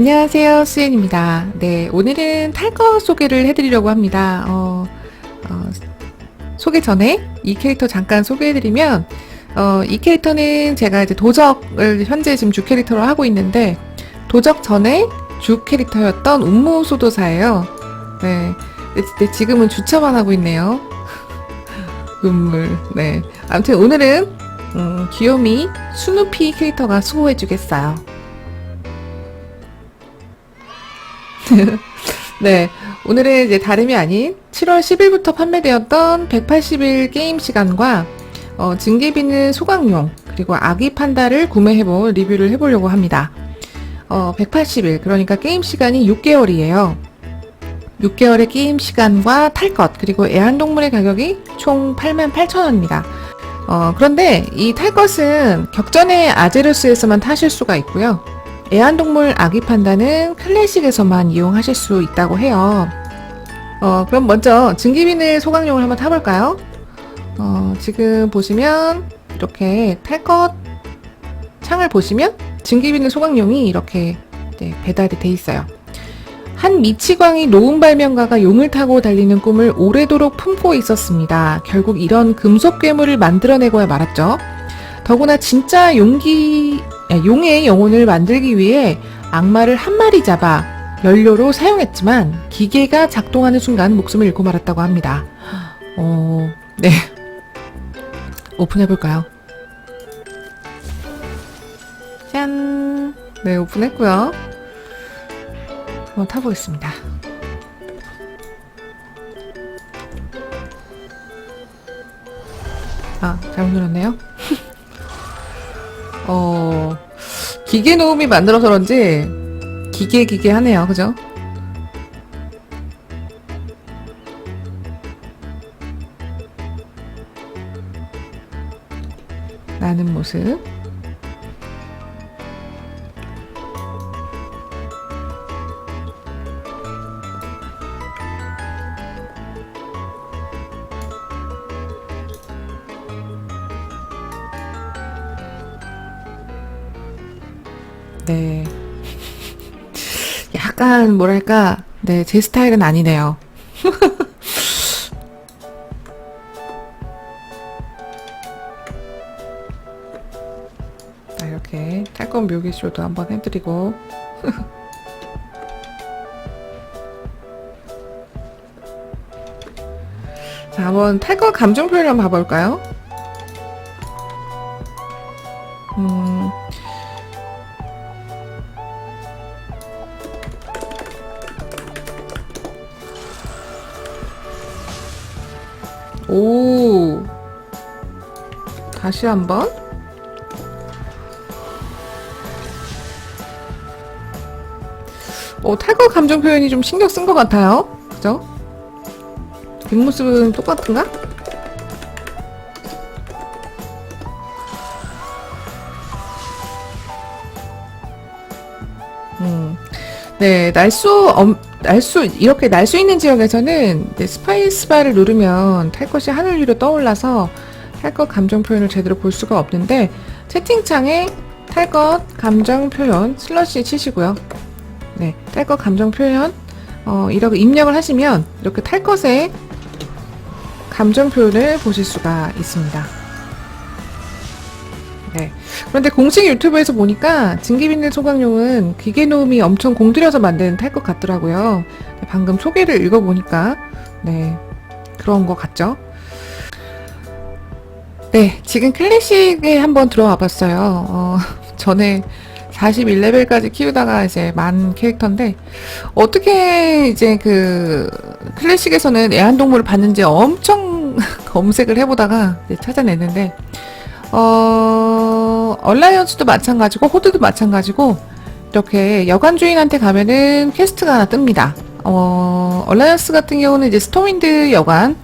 안녕하세요. 수연입니다. 네, 오늘은 탈거 소개를 해드리려고 합니다. 어, 어, 소개 전에 이 캐릭터 잠깐 소개해드리면, 어, 이 캐릭터는 제가 이제 도적을 현재 지금 주 캐릭터로 하고 있는데, 도적 전에 주 캐릭터였던 운무소도사예요. 네. 근데 지금은 주차만 하고 있네요. 눈물. 네. 아무튼 오늘은, 음, 귀요미 스누피 캐릭터가 수호해주겠어요. 네. 오늘은 이제 다름이 아닌 7월 10일부터 판매되었던 180일 게임 시간과 어, 증기비는 소각용 그리고 아기 판다를 구매해본 리뷰를 해보려고 합니다. 어, 180일 그러니까 게임 시간이 6개월이에요. 6개월의 게임 시간과 탈 것 그리고 애완동물의 가격이 총 88,000원입니다. 어, 그런데 이 탈 것은 격전의 아제루스에서만 타실 수가 있고요. 애완동물 아기 판다는 클래식에서만 이용하실 수 있다고 해요. 어, 그럼 먼저 증기비늘 소각용을 한번 타볼까요? 어, 지금 보시면 이렇게 탈것 창을 보시면 증기비늘 소각용이 이렇게 네, 배달이 돼 있어요. 한 미치광이 노은 발명가가 용을 타고 달리는 꿈을 오래도록 품고 있었습니다. 결국 이런 금속 괴물을 만들어내고야 말았죠. 더구나 진짜 용기 야, 용의 영혼을 만들기 위해 악마를 한 마리 잡아 연료로 사용했지만 기계가 작동하는 순간 목숨을 잃고 말았다고 합니다. 어, 네. 오픈해볼까요? 짠! 네, 오픈했고요. 한번 타보겠습니다. 아, 잘못 눌렀네요. 어, 기계 노음이 만들어서 그런지 기계 기계 하네요. 그죠? 나는 모습. 네. 약간 뭐랄까, 네, 제 스타일은 아니네요. 자, 이렇게 탈건 묘기쇼도 한번 해드리고. 자, 한번 탈거 감정 표현 한번 봐볼까요? 음, 오. 다시 한번. 어, 탈거 감정 표현이 좀 신경 쓴 것 같아요. 그죠? 뒷모습은 똑같은가? 음. 네, 날수, 엄, 날 수, 이렇게 날 수 있는 지역에서는 네, 스파이스 바를 누르면 탈 것이 하늘 위로 떠올라서 탈 것 감정 표현을 제대로 볼 수가 없는데 채팅창에 탈 것 감정 표현 슬러시 치시고요. 네, 탈 것 감정 표현 어, 이렇게 입력을 하시면 이렇게 탈 것의 감정 표현을 보실 수가 있습니다. 네. 그런데 공식 유튜브에서 보니까 증기비늘 소각용은 기계 노음이 엄청 공들여서 만든 탈 것 같더라고요. 방금 소개를 읽어보니까, 네. 그런 것 같죠? 네. 지금 클래식에 한번 들어와 봤어요. 어, 전에 41레벨까지 키우다가 이제 만 캐릭터인데, 어떻게 이제 그, 클래식에서는 애완동물을 봤는지 엄청 검색을 해보다가 찾아냈는데, 어, 얼라이언스도 마찬가지고, 호드도 마찬가지고, 이렇게 여관 주인한테 가면은 퀘스트가 하나 뜹니다. 어, 얼라이언스 같은 경우는 이제 스톰윈드 여관이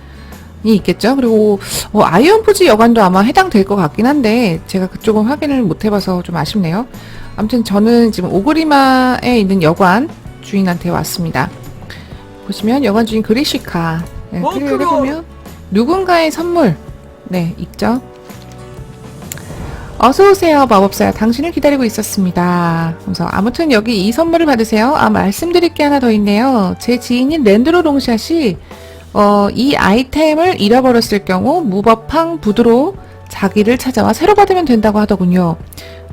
있겠죠. 그리고, 어, 아이언푸지 여관도 아마 해당될 것 같긴 한데, 제가 그쪽은 확인을 못 해봐서 좀 아쉽네요. 아무튼 저는 지금 오그리마에 있는 여관 주인한테 왔습니다. 보시면 여관 주인 그리시카. 네, 어, 클릭을 그거. 해보면, 누군가의 선물. 네, 있죠. 어서오세요, 마법사야. 당신을 기다리고 있었습니다. 그래서 아무튼 여기 이 선물을 받으세요. 아, 말씀드릴 게 하나 더 있네요. 제 지인인 랜드로 롱샷이, 어, 이 아이템을 잃어버렸을 경우 무법항 부두로 자기를 찾아와 새로 받으면 된다고 하더군요.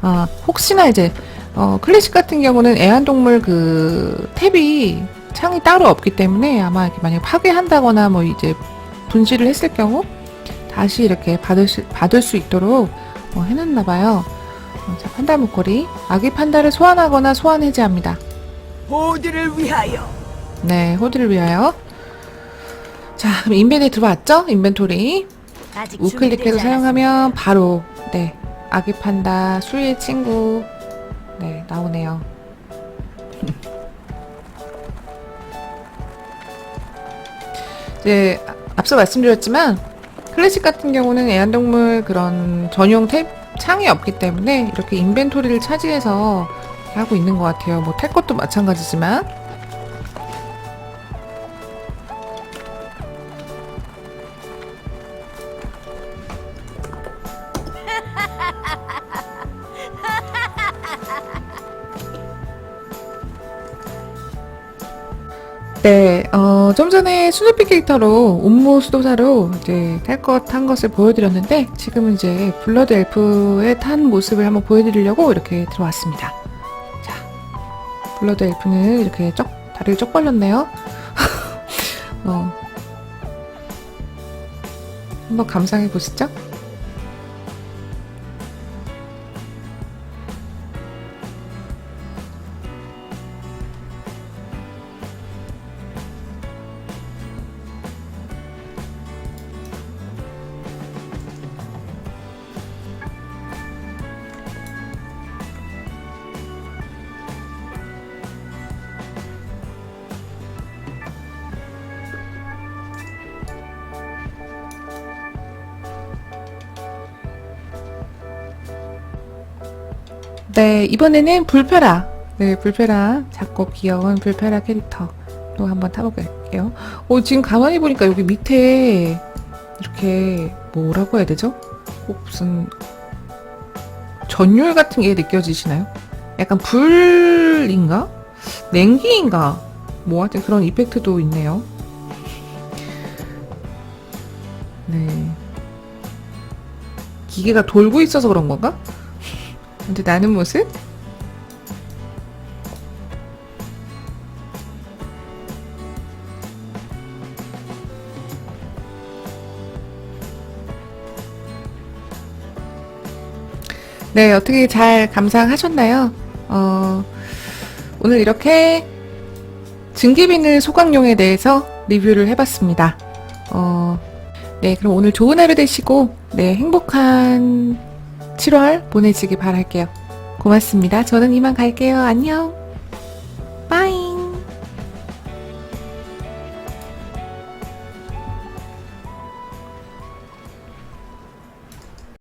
아, 혹시나 이제, 어, 클래식 같은 경우는 애완동물 그 탭이 창이 따로 없기 때문에 아마 이렇게 만약 파괴한다거나 뭐 이제 분실을 했을 경우 다시 이렇게 받을 수, 받을 수 있도록 어, 해놨나봐요. 어, 자, 판다 목걸이. 아기 판다를 소환하거나 소환 해제합니다. 호드를 위하여 네, 호드를 위하여. 자, 그럼 인벤에 들어왔죠? 인벤토리. 우클릭해서 사용하면 바로, 네, 아기 판다, 수의 친구. 네, 나오네요. 이제, 아- 앞서 말씀드렸지만, 클래식 같은 경우는 애완동물 그런 전용 탭, 창이 없기 때문에 이렇게 인벤토리를 차지해서 하고 있는 것 같아요. 뭐, 탈 것도 마찬가지지만. 네, 어, 좀 전에 스누피 캐릭터로 음모 수도사로 이제 탈것탄 것을 보여드렸는데 지금은 이제 블러드 엘프의 탄 모습을 한번 보여드리려고 이렇게 들어왔습니다. 자, 블러드 엘프는 이렇게 쩍 다리를 쩍 벌렸네요. 어, 한번 감상해 보시죠. 네, 이번에는 불페라. 네, 불페라. 작고 귀여운 불페라 캐릭터. 또 한번 타볼게요. 어, 지금 가만히 보니까 여기 밑에 이렇게 뭐라고 해야 되죠? 어, 무슨 전율 같은 게 느껴지시나요? 약간 불인가? 냉기인가? 뭐 하여튼 그런 이펙트도 있네요. 네. 기계가 돌고 있어서 그런 건가? 근데 나는 모습? 네, 어떻게 잘 감상하셨나요? 어, 오늘 이렇게 증기비늘 소각용에 대해서 리뷰를 해봤습니다. 어, 네, 그럼 오늘 좋은 하루 되시고, 네, 행복한 7월 보내시기 바랄게요. 고맙습니다. 저는 이만 갈게요. 안녕.